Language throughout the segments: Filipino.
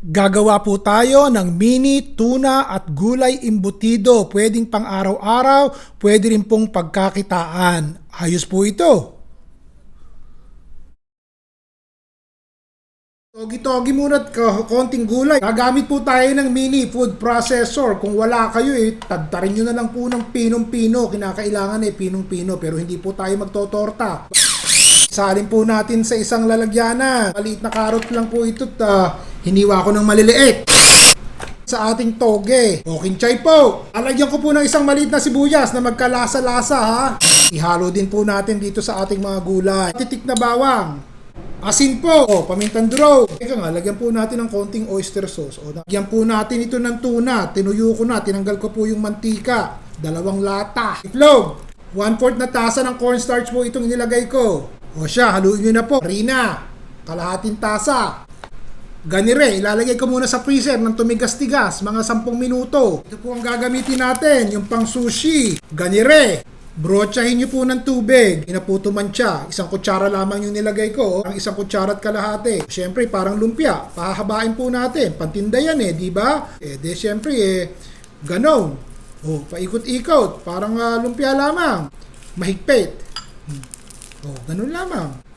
Gagawa po tayo ng mini tuna at gulay imbutido. Pwedeng pang araw-araw, pwede rin pong pagkakitaan. Ayos po ito. Togi-togi muna at konting gulay. Gagamit po tayo ng mini food processor. Kung wala kayo eh, tadtarin nyo na lang po ng pinong-pino. Kinakailangan eh, pinong-pino. Pero hindi po tayo magtotorta. Salin po natin sa isang lalagyanan. Maliit na karot lang po ito. Uh, hiniwa ko ng maliliit. Sa ating toge. O kinchay po. Alagyan ko po ng isang maliit na sibuyas na magkalasa-lasa ha. Ihalo din po natin dito sa ating mga gulay. Titik na bawang. Asin po. O, pamintang durog. Teka nga, lagyan po natin ng konting oyster sauce. O, lagyan po natin ito ng tuna. Tinuyo ko na. Tinanggal ko po yung mantika. Dalawang lata. Itlog. One-fourth na tasa ng cornstarch po itong inilagay ko. O siya, haluin nyo na po. Harina. Kalahating tasa. Ganire, ilalagay ko muna sa freezer ng tumigas-tigas, mga 10 minuto. Ito po ang gagamitin natin, yung pang sushi. Ganire, brotsahin nyo po ng tubig. Inaputo mancha, isang kutsara lamang yung nilagay ko. Ang isang kutsara at kalahati. Siyempre, parang lumpia. Pahahabain po natin. Pantinda yan eh, di ba? Eh, de siyempre eh, ganon. Oh, paikot-ikot. Parang ah, lumpia lamang. Mahigpit. Hmm. Oh, ganun lamang.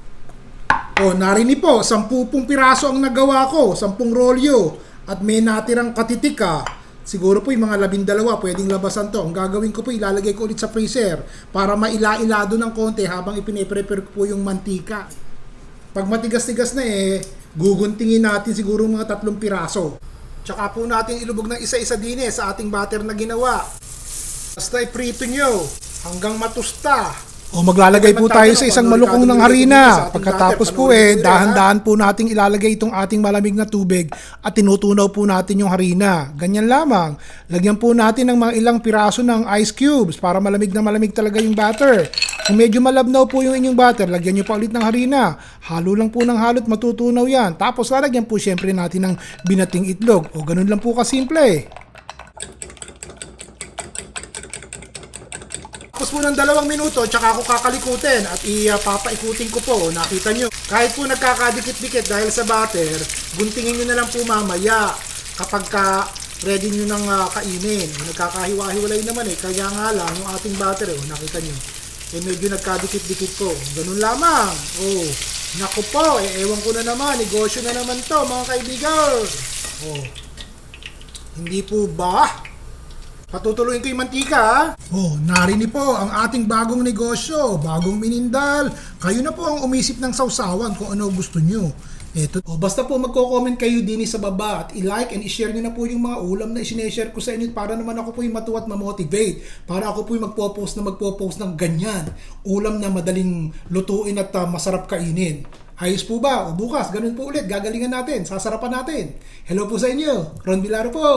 O, narini po, sampupong piraso ang nagawa ko, sampung rolyo, at may natirang katitika. Siguro po yung mga labindalawa, pwedeng labasan to. Ang gagawin ko po, ilalagay ko ulit sa freezer para maila-ilado ng konti habang ipine-prepare ko po yung mantika. Pag matigas-tigas na eh, guguntingin natin siguro mga tatlong piraso. Tsaka po natin ilubog ng isa-isa din eh sa ating batter na ginawa. Basta iprito nyo hanggang matusta. O maglalagay po tayo sa isang malukong ng harina. Pagkatapos po eh, dahan-dahan po nating ilalagay itong ating malamig na tubig at tinutunaw po natin yung harina. Ganyan lamang. Lagyan po natin ng mga ilang piraso ng ice cubes para malamig na malamig talaga yung batter. Kung medyo malabnaw po yung inyong batter, lagyan nyo pa ulit ng harina. Halo lang po ng halot, matutunaw yan. Tapos lalagyan po syempre natin ng binating itlog. O ganun lang po kasimple. Po ng dalawang minuto, tsaka ako kakalikutin at ipapaikutin ko po. Nakita nyo, kahit po nagkakadikit-dikit dahil sa butter, guntingin nyo na lang po mamaya kapag ka ready nyo nang ah, kainin. Nagkakahiwa-hiwalay naman eh, kaya nga lang yung ating butter, eh, nakita nyo, eh medyo nagkadikit-dikit po. Ganun lamang. Oh, naku po, eh, ewan ko na naman, negosyo na naman to mga kaibigan. Oh, hindi po ba? Patutuloyin ko yung mantika ha? Oh, narini po ang ating bagong negosyo, bagong minindal. Kayo na po ang umisip ng sausawan kung ano gusto nyo. Eto. Oh, basta po magko-comment kayo din sa baba at i-like and i-share nyo na po yung mga ulam na isineshare ko sa inyo para naman ako po yung matuwa at ma-motivate. Para ako po yung magpo-post na magpo-post ng ganyan. Ulam na madaling lutuin at ah, masarap kainin. Ayos po ba? O bukas, ganun po ulit. Gagalingan natin. Sasarapan natin. Hello po sa inyo. Ron Vilaro po.